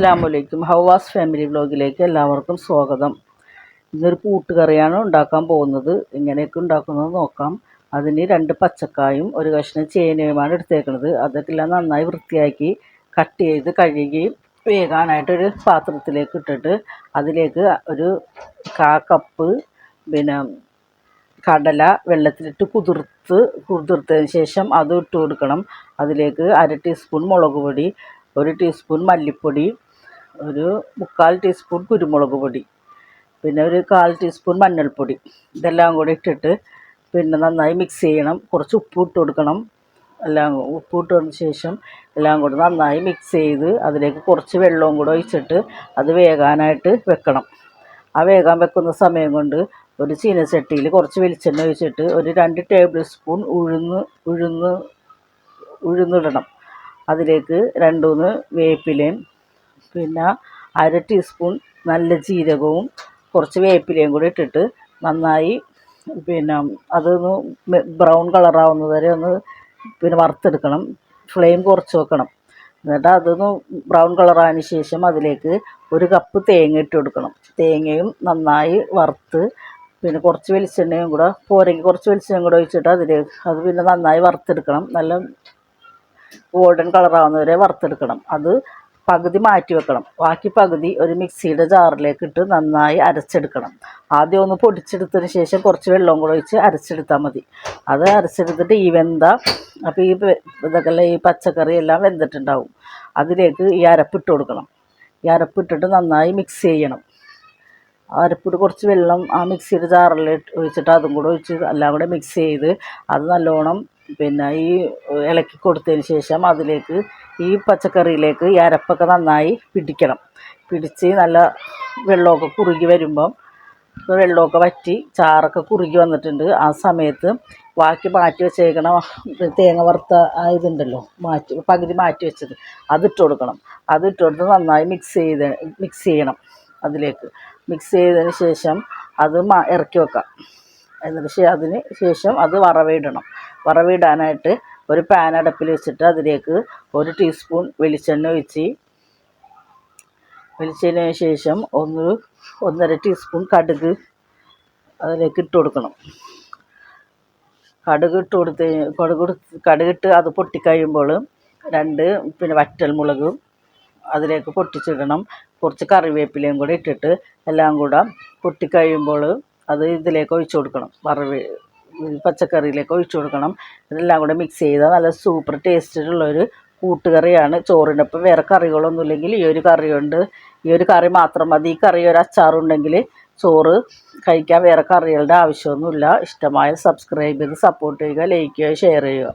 അസ്സാം വലൈക്കും ഹവാസ് ഫാമിലി വ്ലോഗിലേക്ക് എല്ലാവർക്കും സ്വാഗതം. ഇന്നൊരു കൂട്ടുകറിയാണ് ഉണ്ടാക്കാൻ പോകുന്നത്. എങ്ങനെയൊക്കെ ഉണ്ടാക്കുന്നത് നോക്കാം. അതിന് രണ്ട് പച്ചക്കായും ഒരു കഷ്ണം ചേനയുമാണ് എടുത്തേക്കുന്നത് അതൊക്കെല്ലാം നന്നായി വൃത്തിയാക്കി കട്ട് ചെയ്ത് കഴുകി വേകാനായിട്ടൊരു പാത്രത്തിലേക്ക് ഇട്ടിട്ട് അതിലേക്ക് ഒരു കാ കപ്പ് പിന്നെ കടല വെള്ളത്തിലിട്ട് കുതിർത്ത് കുതിർത്തതിന് ശേഷം അത് ഇട്ട് കൊടുക്കണം. അതിലേക്ക് അര ടീസ്പൂൺ മുളക് പൊടി ഒരു ടീസ്പൂൺ മല്ലിപ്പൊടി ഒരു മുക്കാൽ ടീസ്പൂൺ കുരുമുളക് പൊടി പിന്നെ ഒരു കാൽ ടീസ്പൂൺ മഞ്ഞൾപ്പൊടി ഇതെല്ലാം കൂടി ഇട്ടിട്ട് പിന്നെ നന്നായി മിക്സ് ചെയ്യണം. കുറച്ച് ഉപ്പ് ഇട്ട് കൊടുക്കണം. എല്ലാം ഉപ്പ് ഇട്ടതിന് ശേഷം എല്ലാം കൂടി നന്നായി മിക്സ് ചെയ്ത് അതിലേക്ക് കുറച്ച് വെള്ളവും കൂടെ ഒഴിച്ചിട്ട് അത് വേകാനായിട്ട് വെക്കണം. ആ വേകാൻ വെക്കുന്ന സമയം കൊണ്ട് ഒരു ചീനച്ചട്ടിയിൽ കുറച്ച് വെളിച്ചെണ്ണ ഒഴിച്ചിട്ട് ഒരു രണ്ട് ടേബിൾ സ്പൂൺ ഉഴുന്ന് ഉഴുന്ന് ഉഴുന്നിടണം. അതിലേക്ക് രണ്ട് മൂന്ന് വേപ്പിലയും പിന്നെ അര ടീസ്പൂൺ നല്ല ജീരകവും കുറച്ച് വേപ്പിലയും കൂടി ഇട്ടിട്ട് നന്നായി പിന്നെ അതൊന്ന് ബ്രൗൺ കളറാവുന്നത് വരെ ഒന്ന് പിന്നെ വറുത്തെടുക്കണം. ഫ്ലെയിം കുറച്ച് വെക്കണം. എന്നിട്ട് അതൊന്ന് ബ്രൗൺ കളറായതിന് ശേഷം അതിലേക്ക് ഒരു കപ്പ് തേങ്ങ ഇട്ട് കൊടുക്കണം. തേങ്ങയും നന്നായി വറുത്ത് പിന്നെ കുറച്ച് വെളിച്ചെണ്ണയും കൂടെ പോരെങ്കിൽ കുറച്ച് വെളിച്ചെണ്ണയും കൂടെ ഒഴിച്ചിട്ട് അതിൽ അത് പിന്നെ നന്നായി വറുത്തെടുക്കണം. നല്ല ഗോൾഡൻ കളറാവുന്നവരെ വറുത്തെടുക്കണം. അത് പകുതി മാറ്റി വെക്കണം. ബാക്കി പകുതി ഒരു മിക്സിയുടെ ജാറിലേക്ക് ഇട്ട് നന്നായി അരച്ചെടുക്കണം. ആദ്യം ഒന്ന് പൊടിച്ചെടുത്തതിന് ശേഷം കുറച്ച് വെള്ളവും കൂടെ ഒഴിച്ച് അരച്ചെടുത്താൽ മതി. അത് അരച്ചെടുത്തിട്ട് ഈ വെന്ത അപ്പോൾ ഈ ഇതൊക്കെ ഈ പച്ചക്കറി എല്ലാം വെന്തിട്ടുണ്ടാവും. അതിലേക്ക് ഈ അരപ്പിട്ട് കൊടുക്കണം. ഈ അരപ്പിട്ടിട്ട് നന്നായി മിക്സ് ചെയ്യണം. അരപ്പിട്ട് കുറച്ച് വെള്ളം ആ മിക്സിയുടെ ജാറിൽ ഒഴിച്ചിട്ട് അതും കൂടെ ഒഴിച്ച് എല്ലാം കൂടെ മിക്സ് ചെയ്ത് അത് നല്ലോണം പിന്നെ ഈ ഇളക്കി കൊടുത്തതിന് ശേഷം അതിലേക്ക് ഈ പച്ചക്കറിയിലേക്ക് ഈ അരപ്പൊക്കെ നന്നായി പിടിക്കണം. പിടിച്ച് നല്ല വെള്ളമൊക്കെ കുറുകി വരുമ്പം വെള്ളമൊക്കെ വറ്റി ചാറൊക്കെ കുറുകി വന്നിട്ടുണ്ട്. ആ സമയത്ത് ബാക്കി മാറ്റി വെച്ചേക്കണ തേങ്ങ വറുത്ത ആ ഇതുണ്ടല്ലോ മാറ്റി പകുതി മാറ്റി വെച്ചത് അതിട്ട് കൊടുക്കണം. അതിട്ട് കൊടുത്ത് നന്നായി മിക്സ് ചെയ്ത് മിക്സ് ചെയ്യണം അതിലേക്ക്. മിക്സ് ചെയ്തതിന് ശേഷം അത് ഇറക്കി വെക്കാം. എന്നിട്ട് അതിന് ശേഷം അത് വറവിടണം. വറവിടാനായിട്ട് ഒരു പാൻ അടപ്പിൽ വെച്ചിട്ട് അതിലേക്ക് ഒരു ടീസ്പൂൺ വെളിച്ചെണ്ണ ഒഴിച്ച് വെളിച്ചെണ്ണ ശേഷം ഒന്ന് ഒന്നര ടീസ്പൂൺ കടുക് അതിലേക്ക് ഇട്ട് കൊടുക്കണം. കടുക് ഇട്ട് കൊടുത്ത് കടുക് കടുകിട്ട് അത് പൊട്ടിക്കഴിയുമ്പോൾ രണ്ട് പിന്നെ വറ്റൽ മുളക് അതിലേക്ക് പൊട്ടിച്ചിടണം. കുറച്ച് കറിവേപ്പിലയും കൂടി ഇട്ടിട്ട് എല്ലാം കൂടെ പൊട്ടിക്കഴിയുമ്പോൾ അത് ഇതിലേക്ക് ഒഴിച്ചു കൊടുക്കണം വറവ് പച്ചക്കറിയിലേക്ക് ഒഴിച്ചു കൊടുക്കണം. ഇതെല്ലാം കൂടെ മിക്സ് ചെയ്താൽ നല്ല സൂപ്പർ ടേസ്റ്റിലുള്ളൊരു കൂട്ടുകറിയാണ്. ചോറിനൊപ്പം വേറെ കറികളൊന്നും ഇല്ലെങ്കിൽ ഈ ഒരു കറി കൊണ്ട് ഈ ഒരു കറി മാത്രം മതി. ഈ കറി ഒരു അച്ചാറുണ്ടെങ്കിൽ ചോറ് കഴിക്കാൻ വേറെ കറികളുടെ ആവശ്യമൊന്നുമില്ല. ഇഷ്ടമായ സബ്സ്ക്രൈബ് ചെയ്ത് സപ്പോർട്ട് ചെയ്യുക ലൈക്ക് ചെയ്യുക ഷെയർ ചെയ്യുക.